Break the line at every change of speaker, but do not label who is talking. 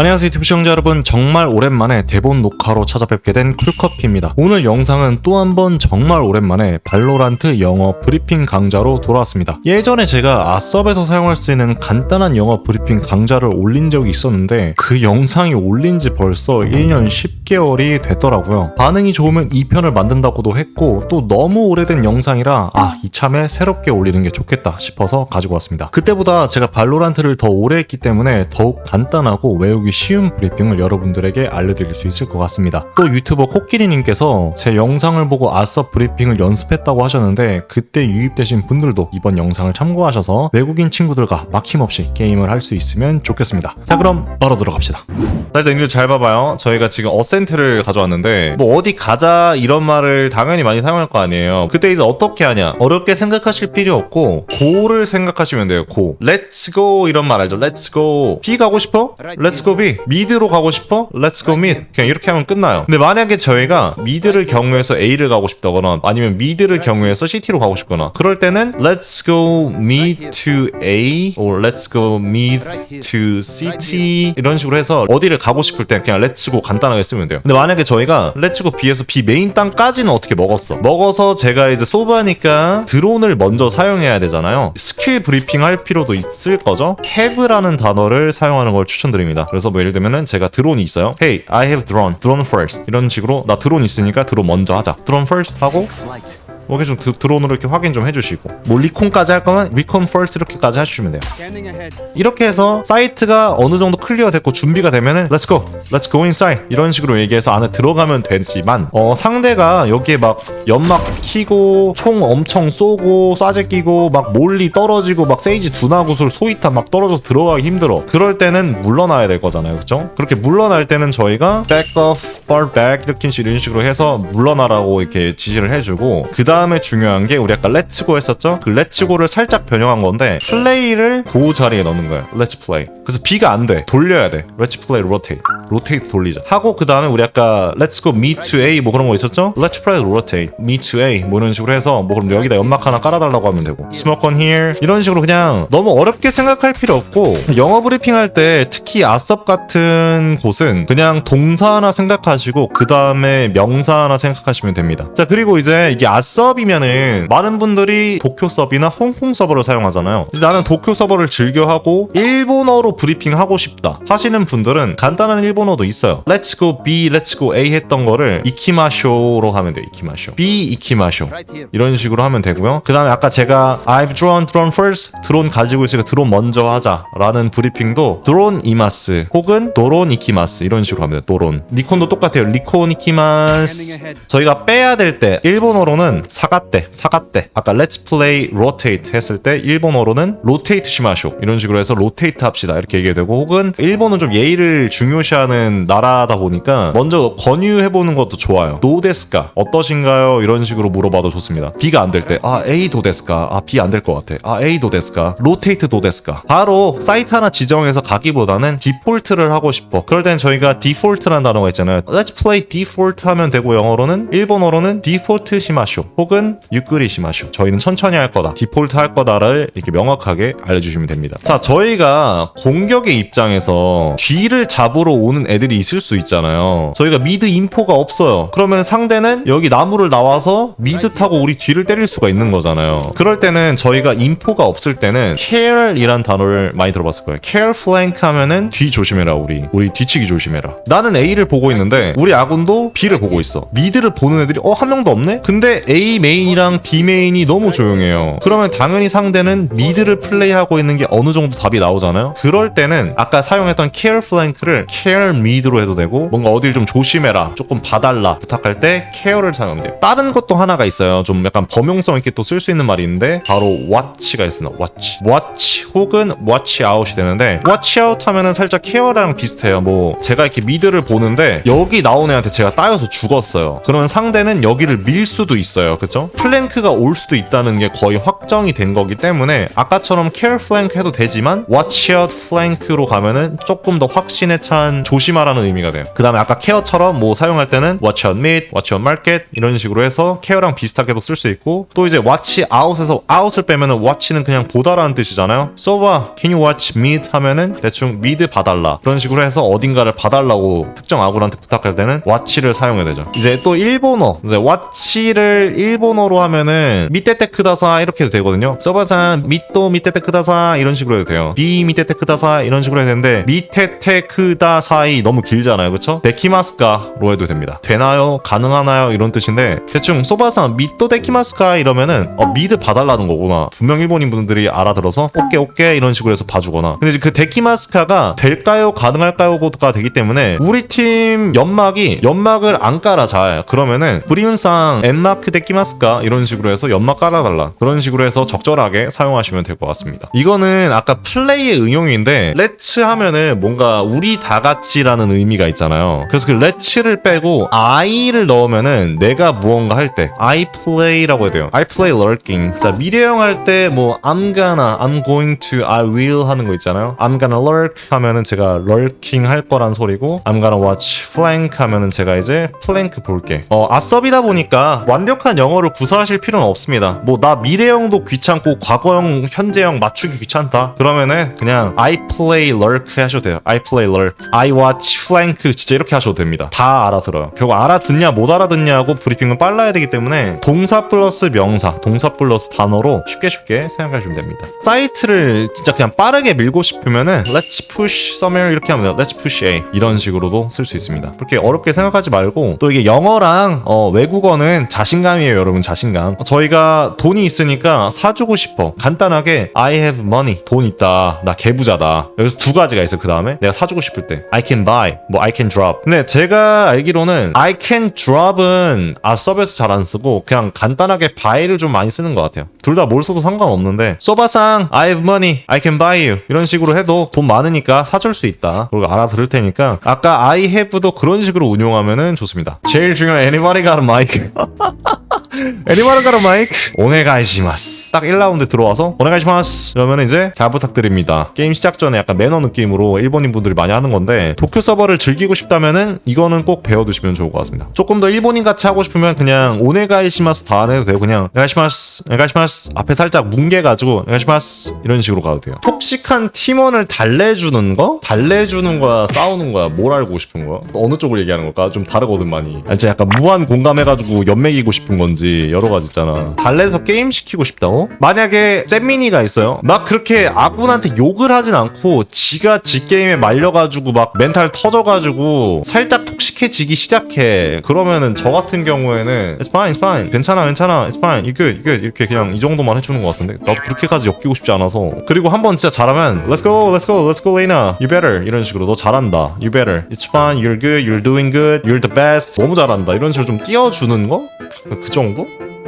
안녕하세요 유튜브 시청자 여러분. 정말 오랜만에 대본 녹화로 찾아뵙게 된 쿨커피입니다. 오늘 영상은 또 한 번 정말 오랜만에 발로란트 영어 브리핑 강좌로 돌아왔습니다. 예전에 제가 아섭에서 사용할 수 있는 간단한 영어 브리핑 강좌를 올린 적이 있었는데 그 영상이 올린 지 벌써 1년 10개월이 됐더라고요. 반응이 좋으면 2편을 만든다고도 했고 또 너무 오래된 영상이라 아 이참에 새롭게 올리는 게 좋겠다 싶어서 가지고 왔습니다. 그때보다 제가 발로란트를 더 오래 했기 때문에 더욱 간단하고 외우기 쉬운 브리핑을 여러분들에게 알려드릴 수 있을 것 같습니다. 또 유튜버 코끼리님께서 제 영상을 보고 아서 브리핑을 연습했다고 하셨는데 그때 유입되신 분들도 이번 영상을 참고하셔서 외국인 친구들과 막힘없이 게임을 할 수 있으면 좋겠습니다. 자 그럼 바로 들어갑시다. 자 일단 이거 잘 봐봐요. 저희가 지금 어센트를 가져왔는데 뭐 어디 가자 이런 말을 당연히 많이 사용할 거 아니에요. 그때 이제 어떻게 하냐? 어렵게 생각하실 필요 없고 고를 생각하시면 돼요. 고. Go 이런 말 알죠? Go. B 가고 싶어? Go B. 미드로 가고 싶어? Let's go mid. 그냥 이렇게 하면 끝나요. 근데 만약에 저희가 미드를 경유해서 A를 가고 싶다거나 아니면 미드를 경유해서 CT로 가고 싶거나 그럴 때는 Let's go mid to A or Let's go mid to CT 이런 식으로 해서 어디를 가고 싶을 때 그냥 Let's go 간단하게 쓰면 돼요. 근데 만약에 저희가 Let's go B에서 B 메인 땅까지는 어떻게 먹었어? 먹어서 제가 이제 소바니까 드론을 먼저 사용해야 되잖아요. 스킬 브리핑 할 필요도 있을 거죠? cav라는 단어를 사용하는 걸 추천드립니다. 그래서 뭐 예를 들면은 제가 드론이 있어요. Hey, I have drone. drone first. 이런 식으로 나 드론 있으니까 드론 먼저 하자. 드론 first 하고 이렇게 좀 드, 드론으로 이렇게 확인 좀 해주시고 뭐 리콘까지 할 거면 리콘 first 이렇게까지 해주시면 돼요. 이렇게 해서 사이트가 어느 정도 클리어 됐고 준비가 되면은 Let's go, Let's go inside 이런 식으로 얘기해서 안에 들어가면 되지만 어, 상대가 여기에 막 연막 키고 총 엄청 쏘고 쏴제 끼고 막 몰리 떨어지고 막 세이지 두나구슬 소이탄 막 떨어져서 들어가기 힘들어. 그럴 때는 물러나야 될 거잖아요, 그렇죠? 그렇게 물러날 때는 저희가 back off, far back 이렇게 이런 식으로 해서 물러나라고 이렇게 지시를 해주고 그 다음에 중요한 게 우리 아까 렛츠고 했었죠? 그 렛츠고를 살짝 변형한 건데 플레이를 그 자리에 넣는 거예요. 렛츠 플레이. 그래서 B가 안 돼. 돌려야 돼. 렛츠 플레이 로테이트. 로테이트 돌리자. 하고 그 다음에 우리 아까 렛츠 고 me to A 뭐 그런 거 있었죠? 렛츠 플레이 로테이트. me to A 뭐 이런 식으로 해서 뭐 그럼 여기다 연막 하나 깔아달라고 하면 되고 smoke on here 이런 식으로 그냥 너무 어렵게 생각할 필요 없고 영어 브리핑 할 때 특히 아섭 같은 곳은 그냥 동사 하나 생각하시 고 그 다음에 명사 하나 생각하시면 됩니다. 자 그리고 이제 이게 아섭이면은 많은 분들이 도쿄 서버나 홍콩 서버를 사용하잖아요. 나는 도쿄 서버를 즐겨하고 일본어로 브리핑 하고 싶다 하시는 분들은 간단한 일본어도 있어요. Let's go B, Let's go A 했던 거를 이키마쇼로 하면 돼요. 이키마쇼. B 이키마쇼. 이런 식으로 하면 되고요. 그 다음에 아까 제가 I've drawn drone first 드론 가지고 있으니까 드론 먼저 하자라는 브리핑도 드론 이마스 혹은 도론 이키마스 이런 식으로 합니다. 도론. 리콘도 똑같 아요. 리콘
Scanning
이키마스.
ahead.
저희가 빼야 될 때 일본어로는 사가떼 사가떼. 아까 let's play rotate 했을 때 일본어로는 rotate 시마쇼 이런 식으로 해서 rotate 합시다. 이렇게 얘기해야 되고 혹은 일본은 좀 예의를 중요시하는 나라다 보니까 먼저 권유해보는 것도 좋아요. 노데스까 어떠신가요? 이런 식으로 물어봐도 좋습니다. B가 안 될 때 아 A 도데스까 아 B 안 될 것 같아. 아 A 도데스까 rotate 도데스까 바로 사이트 하나 지정해서 가기보다는 디폴트를 하고 싶어. 그럴 땐 저희가 디폴트라는 단어가 있잖아요 let's play default 하면 되고 영어로는 일본어로는 디폴트 시마쇼 혹은 유끄리 시마쇼. 저희는 천천히 할 거다. 디폴트 할 거다를 이렇게 명확하게 알려주시면 됩니다. 자 저희가 공격의 입장에서 뒤를 잡으러 오는 애들이 있을 수 있잖아요. 저희가 미드 인포가 없어요. 그러면 상대는 여기 나무를 나와서 미드 타고 우리 뒤를 때릴 수가 있는 거잖아요. 그럴 때는 저희가 인포가 없을 때는 care이란 단어를 많이 들어봤을 거예요. care flank 하면은 뒤 조심해라 우리. 우리 뒤치기 조심해라. 나는 A를 보고 있는데 우리 아군도 B를 보고 있어. 미드를 보는 애들이 어 한 명도 없네? 근데 A 메인이랑 B 메인이 너무 조용해요. 그러면 당연히 상대는 미드를 플레이하고 있는 게 어느 정도 답이 나오잖아요? 그럴 때는 아까 사용했던 care flank를 care mid로 해도 되고 뭔가 어딜 좀 조심해라 조금 봐달라 부탁할 때 care를 사용하면 돼요. 다른 것도 하나가 있어요. 좀 약간 범용성 있게 또 쓸 수 있는 말이 있는데 바로 watch가 있습니다. Watch. Watch 혹은 watch out이 되는데 watch out 하면은 살짝 care랑 비슷해요. 뭐 제가 이렇게 미드를 보는데 여기 나온 애한테 제가 따여서 죽었어요 그러면 상대는 여기를 밀 수도 있어요 그쵸? 플랭크가 올 수도 있다는 게 거의 확정이 된 거기 때문에 아까처럼 care flank 해도 되지만 out flank로 가면은 조금 더 확신에 찬 조심하라는 의미가 돼요. 그 다음에 아까 케어처럼 뭐 사용할 때는 watch on market 이런 식으로 해서 케어랑 비슷하게도 쓸 수 있고 또 이제 out에서 out을 빼면은 watch는 그냥 보다라는 뜻이잖아요. 써봐, can you watch meat 하면은 대충 미드 봐달라 그런 식으로 해서 어딘가를 봐달라고 특정 아군한테 부탁 할 때는 watch를 사용해야 되죠. 이제 또 일본어 이제 watch를 일본어로 하면은 미테테 크다사 이렇게 되거든요. 써봐산 미또 미테테 크다사 이런 식으로 해도 돼요. 비 미테테 크다사 이런 식으로 해도 되는데 미테테 크다사이 너무 길잖아요, 그렇죠? 데키마스카로 해도 됩니다. 되나요? 가능하나요? 이런 뜻인데 대충 써봐산 미또 데키마스카 이러면은 어, 미드 봐달라는 거구나. 분명 일본인 분들이 알아들어서 오케이 오케이 이런 식으로 해서 봐주거나. 근데 이제 그 데키마스카가 될까요? 가능할까요?가 되기 때문에 우리 팀 연 막이 연막을 안 깔아 잘 그러면은 브리운상 엠마크 데키마스카 이런 식으로 해서 연막 깔아달라 그런 식으로 해서 적절하게 사용하시면 될 것 같습니다. 이거는 아까 플레이의 응용인데 렛츠 하면은 뭔가 우리 다 같이라는 의미가 있잖아요. 그래서 그 렛츠를 빼고 I를 넣으면은 내가 무언가 할 때 I play라고 해야 돼요. I play lurking. 자 미래형 할 때 뭐 I'm gonna, I'm going to, I will 하는 거 있잖아요. I'm gonna lurk 하면은 제가 lurking 할 거란 소리고 I'm gonna watch flank 하면은 제가 이제 플랭크 볼게. 어 아서비다 보니까 완벽한 영어를 구사하실 필요는 없습니다. 뭐 나 미래형도 귀찮고 과거형, 현재형 맞추기 귀찮다. 그러면은 그냥 I play lurk 하셔도 돼요. I play lurk. I watch flank 진짜 이렇게 하셔도 됩니다. 다 알아들어요. 결국 알아듣냐 못 알아듣냐고 브리핑은 빨라야 되기 때문에 동사 플러스 명사, 동사 플러스 단어로 쉽게 쉽게 생각하시면 됩니다. 사이트를 진짜 그냥 빠르게 밀고 싶으면은 let's push somewhere 이렇게 하면 돼요. let's push A 이런 식으로도 쓸 수 있습니다. 그렇게 어렵게 생각하지 말고 또 이게 영어랑 어, 외국어는 자신감이에요, 여러분 자신감. 저희가 돈이 있으니까 사주고 싶어. 간단하게 I have money 돈 있다. 나 개부자다. 여기서 두 가지가 있어. 그 다음에 내가 사주고 싶을 때 I can buy 뭐 I can drop. 근데 제가 알기로는 I can drop은 아 서비스 잘 안 쓰고 그냥 간단하게 buy를 좀 많이 쓰는 것 같아요. 둘 다 뭘 써도 상관없는데 소바상 I have money I can buy you 이런 식으로 해도 돈 많으니까 사줄 수 있다. 그리고 알아들을 테니까 아까 I have도 그런 식으로 운용하면은 좋습니다. 제일 중요한 anybody got a mic. 애니마ル가라 마이크. 오네가이시마스. 딱 1라운드 들어와서 오네가이시마스. 이러면 이제 잘 부탁드립니다. 게임 시작 전에 약간 매너 느낌으로 일본인 분들이 많이 하는 건데 도쿄 서버를 즐기고 싶다면은 이거는 꼭 배워두시면 좋을 것 같습니다. 조금 더 일본인 같이 하고 싶으면 그냥 오네가이시마스 다 안 해도 되고 그냥 오네가이시마스 오네가이시마스 앞에 살짝 뭉개가지고 오네가이시마스 이런 식으로 가도 돼요. 톡식한 팀원을 달래주는 거? 달래주는 거야 싸우는 거야 뭘 알고 싶은 거야? 어느 쪽을 얘기하는 걸까? 좀 다르거든 많이. 아니 진짜 약간 무한 공감해가지고 연맥이고 싶은 건지 여러 가지 있잖아. 달래서 게임 시키고 싶다고? 만약에 잼민이가 있어요. 막 그렇게 아군한테 욕을 하진 않고 지가 지 게임에 말려가지고 막 멘탈 터져가지고 살짝 톡식해지기 시작해. 그러면은 저 같은 경우에는 It's fine, it's fine. 괜찮아 괜찮아. It's fine, you good 이렇게 그냥 이 정도만 해주는 것 같은데. 나도 그렇게까지 엮이고 싶지 않아서. 그리고 한 번 진짜 잘하면 Let's go, let's go, let's go Lena. You better. 이런 식으로. 너 잘한다. You better. It's fine, you're good, you're doing good. You're the best. 너무 잘한다. 이런 식으로 좀 띄워주는 거? 그 정도?